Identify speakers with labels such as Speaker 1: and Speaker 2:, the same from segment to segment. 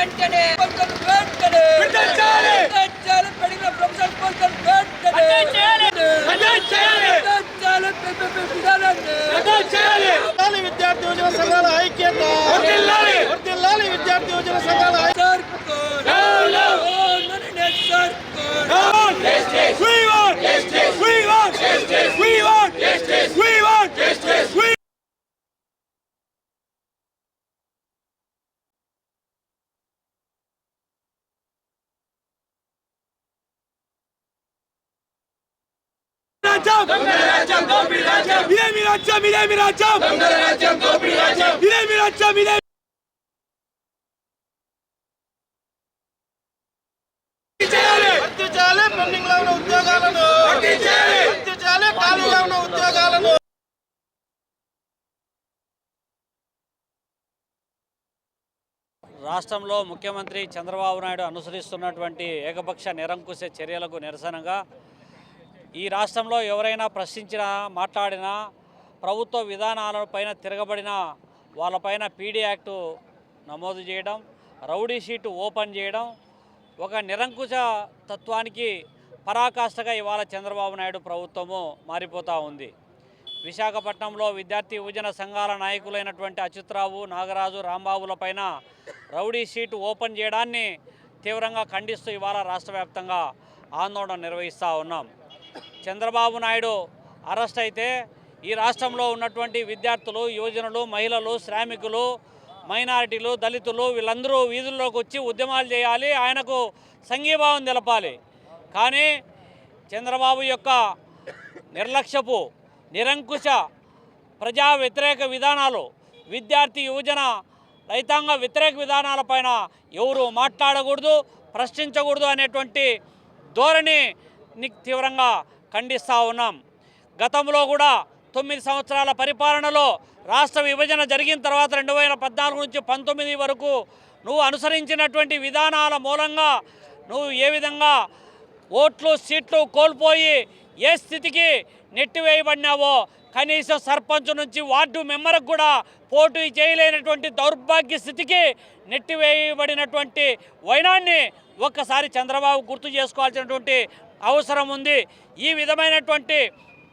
Speaker 1: వెంటనే పోస్టులు వెంటనే
Speaker 2: విధించాలి.
Speaker 1: విధించాలి. పెరిగిన ప్రొఫెసర్ పోస్టులు వెంటనే
Speaker 2: విధించాలి. విధించాలి.
Speaker 1: విధించాలి. పె- పె- పె- విధానాన్ని.
Speaker 3: వర్ధిల్లాలి విద్యార్థి యోజన సంఘాల ఐక్యత
Speaker 2: రాజ్యం. రాజ్యం రాజ్యం. ఇదే రాజ్యం రాజ్యం. చేయాలి.
Speaker 3: పెండింగ్లో ఉన్న ఉద్యోగాలను.
Speaker 2: చేయాలి.
Speaker 3: ఖాళీగా ఉన్న ఉద్యోగాలను.
Speaker 4: రాష్ట్రంలో ముఖ్యమంత్రి చంద్రబాబు నాయుడు అనుసరిస్తున్నటువంటి ఏకపక్ష నిరంకుశ చర్యలకు నిరసనగా ఈ రాష్ట్రంలో ఎవరైనా ప్రశ్నించినా మాట్లాడినా ప్రభుత్వ విధానాలపైన తిరగబడిన వాళ్ళపైన పీడీ యాక్టు నమోదు చేయడం రౌడీ షీటు ఓపెన్ చేయడం ఒక నిరంకుశ తత్వానికి పరాకాష్ఠగా ఇవాళ చంద్రబాబు నాయుడు ప్రభుత్వము మారిపోతూ ఉంది. విశాఖపట్నంలో విద్యార్థి యువజన సంఘాల నాయకులైనటువంటి అచ్యుతరావు నాగరాజు రాంబాబులపైన రౌడీ షీటు ఓపెన్ చేయడాన్ని తీవ్రంగా ఖండిస్తూ ఇవాళ రాష్ట్ర ఆందోళన నిర్వహిస్తూ ఉన్నాం. చంద్రబాబు నాయుడు అరెస్ట్ అయితే ఈ రాష్ట్రంలో ఉన్నటువంటి విద్యార్థులు యువజనులు మహిళలు శ్రామికులు మైనారిటీలు దళితులు వీళ్ళందరూ వీధుల్లోకి వచ్చి ఉద్యమాలు చేయాలి ఆయనకు సంఘీభావం తెలపాలి. కానీ చంద్రబాబు యొక్క నిర్లక్ష్యపు నిరంకుశ ప్రజా వ్యతిరేక విధానాలు విద్యార్థి యువజన రైతాంగ వ్యతిరేక విధానాలపైన ఎవరు మాట్లాడకూడదు ప్రశ్నించకూడదు అనేటువంటి ధోరణి తీవ్రంగా ఖండిస్తూ ఉన్నాం. గతంలో కూడా తొమ్మిది సంవత్సరాల పరిపాలనలో రాష్ట్ర విభజన జరిగిన తర్వాత రెండు వేల పద్నాలుగు నుంచి పంతొమ్మిది వరకు నువ్వు అనుసరించినటువంటి విధానాల మూలంగా నువ్వు ఏ విధంగా ఓట్లు సీట్లు కోల్పోయి ఏ స్థితికి నెట్టివేయబడినావో కనీసం సర్పంచ్ నుంచి వార్డు మెంబర్కి కూడా పోటీ చేయలేనటువంటి దౌర్భాగ్య స్థితికి నెట్టివేయబడినటువంటి వైనాన్ని ఒక్కసారి చంద్రబాబు గుర్తు చేసుకోవాల్సినటువంటి అవసరం ఉంది. ఈ విధమైనటువంటి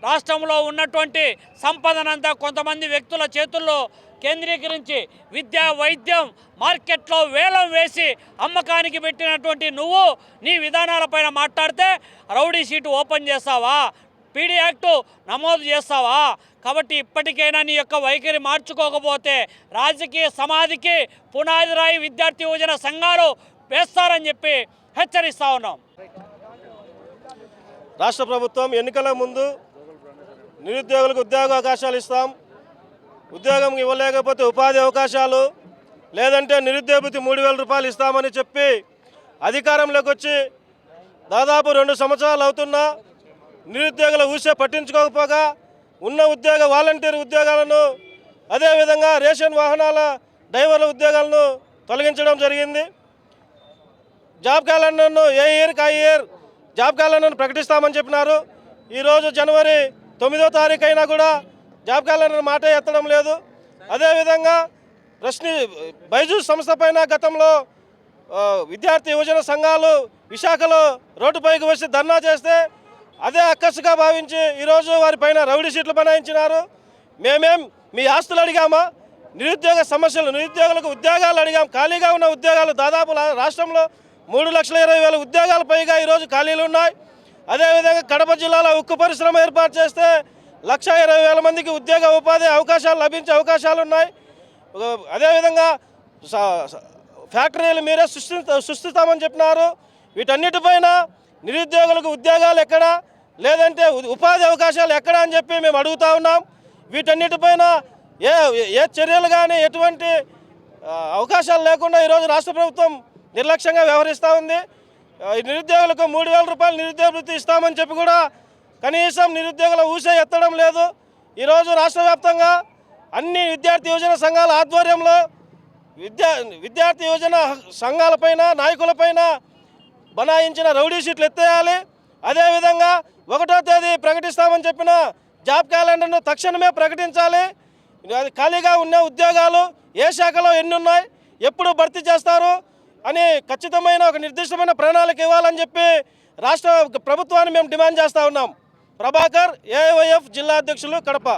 Speaker 4: రాష్ట్రంలో ఉన్నటువంటి సంపదనంతా కొంతమంది వ్యక్తుల చేతుల్లో కేంద్రీకరించి విద్య వైద్యం మార్కెట్లో వేలం వేసి అమ్మకానికి పెట్టినటువంటి నువ్వు నీ విధానాలపైన మాట్లాడితే రౌడీ షీటు ఓపెన్ చేస్తావా? పీడీ యాక్టు నమోదు చేస్తావా? కాబట్టి ఇప్పటికైనా నీ యొక్క వైఖరి మార్చుకోకపోతే రాజకీయ సమాధికి పునాది రాయి విద్యార్థి యువజన సంఘాలు వేస్తారని చెప్పి హెచ్చరిస్తా ఉన్నాం.
Speaker 3: రాష్ట్ర ప్రభుత్వం ఎన్నికల ముందు నిరుద్యోగులకు ఉద్యోగ అవకాశాలు ఇస్తాం. ఉద్యోగం ఇవ్వలేకపోతే ఉపాధి అవకాశాలు లేదంటే నిరుద్యోగతి మూడు వేల రూపాయలు ఇస్తామని చెప్పి అధికారంలోకి వచ్చి దాదాపు రెండు సంవత్సరాలు అవుతున్నా నిరుద్యోగుల ఊసే పట్టించుకోకపోగా ఉన్న ఉద్యోగ వాలంటీర్ ఉద్యోగాలను అదేవిధంగా రేషన్ వాహనాల డ్రైవర్ల ఉద్యోగాలను తొలగించడం జరిగింది. జాబ్ క్యాలెండర్ను ఏ ఇయర్కి ఆ ఇయర్ జాబ్ క్యాలెండర్ను ప్రకటిస్తామని చెప్పినారు. ఈరోజు జనవరి తొమ్మిదో తారీఖు అయినా కూడా జాబ్ క్యాలెండర్ మాట ఎత్తడం లేదు. అదేవిధంగా ప్రశ్ని బైజూస్ సంస్థ పైన గతంలో విద్యార్థి యువజన సంఘాలు విశాఖలో రోడ్డుపైకి వచ్చి ధర్నా చేస్తే అదే అక్కసుగా భావించి ఈరోజు వారిపైన రౌడీ షీట్లు బనాయించినారు. మేమేం మీ ఆస్తులు అడిగామా? నిరుద్యోగ సమస్యలు నిరుద్యోగులకు ఉద్యోగాలు అడిగాం. ఖాళీగా ఉన్న ఉద్యోగాలు దాదాపు రాష్ట్రంలో మూడు లక్షల ఇరవై వేల ఉద్యోగాలు పైగా ఈరోజు ఖాళీలు ఉన్నాయి. అదేవిధంగా కడప జిల్లాలో ఉక్కు పరిశ్రమ ఏర్పాటు చేస్తే లక్ష ఇరవై వేల మందికి ఉద్యోగ ఉపాధి అవకాశాలు లభించే అవకాశాలు ఉన్నాయి. అదేవిధంగా ఫ్యాక్టరీలు మీరే సృష్టి సృష్టిస్తామని చెప్పినారు. వీటన్నిటిపైన నిరుద్యోగులకు ఉద్యోగాలు ఎక్కడ? లేదంటే ఉపాధి అవకాశాలు ఎక్కడ అని చెప్పి మేము అడుగుతా ఉన్నాం. వీటన్నిటిపైన ఏ ఏ చర్యలు కానీ ఎటువంటి అవకాశాలు లేకుండా ఈరోజు రాష్ట్ర ప్రభుత్వం నిర్లక్ష్యంగా వ్యవహరిస్తూ ఉంది. ఈ నిరుద్యోగులకు మూడు వేల రూపాయలు నిరుద్యోగ వృత్తి ఇస్తామని చెప్పి కూడా కనీసం నిరుద్యోగుల ఊసే ఎత్తడం లేదు. ఈరోజు రాష్ట్ర వ్యాప్తంగా అన్ని విద్యార్థి యువజన సంఘాల ఆధ్వర్యంలో విద్యా విద్యార్థి యువజన సంఘాలపైన నాయకులపైన బనాయించిన రౌడీ షీట్లు ఎత్తేయాలి. అదేవిధంగా ఒకటో తేదీ ప్రకటిస్తామని చెప్పిన జాబ్ క్యాలెండర్ను తక్షణమే ప్రకటించాలి. అది ఖాళీగా ఉన్న ఉద్యోగాలు ఏ శాఖలో ఎన్ని ఉన్నాయి ఎప్పుడు భర్తీ చేస్తారు అని ఖచ్చితమైన ఒక నిర్దిష్టమైన ప్రణాళిక ఇవ్వాలని చెప్పి రాష్ట్ర ప్రభుత్వాన్ని మేము డిమాండ్ చేస్తూ ఉన్నాం. ప్రభాకర్ ఏవైఎఫ్ జిల్లా అధ్యక్షులు కడప.